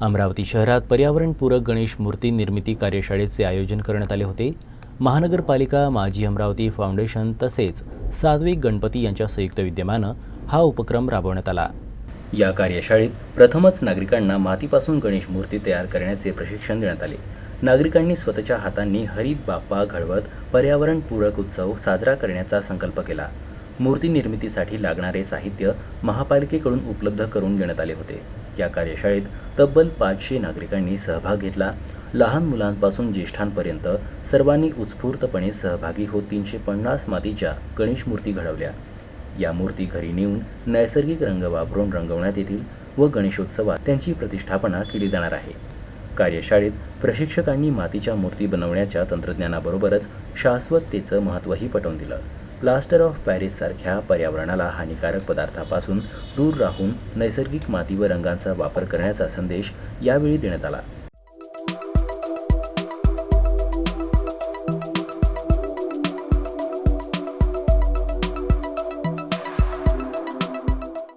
अमरावती शहरात पर्यावरणपूरक गणेश मूर्ती निर्मिती कार्यशाळेचे आयोजन करण्यात आले होते. महानगरपालिका माजी अमरावती फाउंडेशन तसेच सात्विक गणपती यांच्या संयुक्त विद्यमानं हा उपक्रम राबवण्यात आला. या कार्यशाळेत प्रथमच नागरिकांना मातीपासून गणेश मूर्ती तयार करण्याचे प्रशिक्षण देण्यात आले. नागरिकांनी स्वतःच्या हातांनी हरित बाप्पा घडवत पर्यावरणपूरक उत्सव साजरा करण्याचा संकल्प केला. मूर्ती निर्मितीसाठी लागणारे साहित्य महापालिकेकडून उपलब्ध करून देण्यात आले होते. या कार्यशाळेत तब्बल पाचशे नागरिकांनी सहभाग घेतला. लहान मुलांपासून ज्येष्ठांपर्यंत सर्वांनी उत्स्फूर्तपणे सहभागी होत तीनशे पन्नास मातीच्या गणेश मूर्ती घडवल्या. या मूर्ती घरी नेऊन नैसर्गिक रंग वापरून रंगवण्यात येतील व गणेशोत्सवात त्यांची प्रतिष्ठापना केली जाणार आहे. कार्यशाळेत प्रशिक्षकांनी मातीच्या मूर्ती बनवण्याच्या तंत्रज्ञानाबरोबरच शाश्वततेचं महत्त्वही पटवून दिलं. प्लास्टर ऑफ पॅरिससारख्या पर्यावरणाला हानिकारक पदार्थापासून दूर राहून नैसर्गिक माती व रंगांचा वापर करण्याचा संदेश यावेळी देण्यात आला.